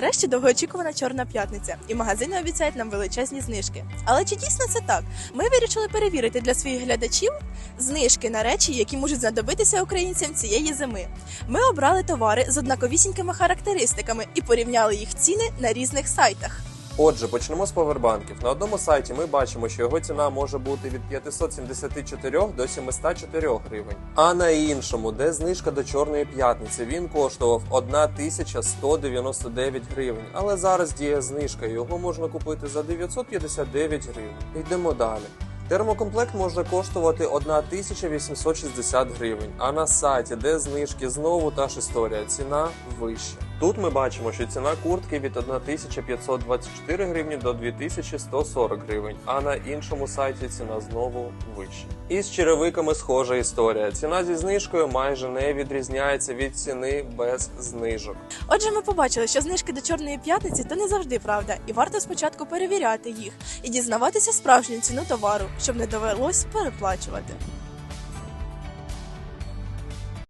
Нарешті довгоочікувана чорна п'ятниця, і магазини обіцяють нам величезні знижки. Але чи дійсно це так? Ми вирішили перевірити для своїх глядачів знижки на речі, які можуть знадобитися українцям цієї зими. Ми обрали товари з однаковісінькими характеристиками і порівняли їх ціни на різних сайтах. Отже, почнемо з повербанків. На одному сайті ми бачимо, що його ціна може бути від 574 до 704 гривень. А на іншому, де знижка до Чорної п'ятниці, він коштував 1199 гривень. Але зараз діє знижка, його можна купити за 959 гривень. Йдемо далі. Термокомплект може коштувати 1860 гривень, а на сайті, де знижки знову та ж історія, ціна вища. Тут ми бачимо, що ціна куртки від 1524 гривні до 2140 гривень, а на іншому сайті ціна знову вища. І з черевиками схожа історія. Ціна зі знижкою майже не відрізняється від ціни без знижок. Отже, ми побачили, що знижки до чорної п'ятниці то не завжди правда, і варто спочатку перевіряти їх і дізнаватися справжню ціну товару, щоб не довелось переплачувати.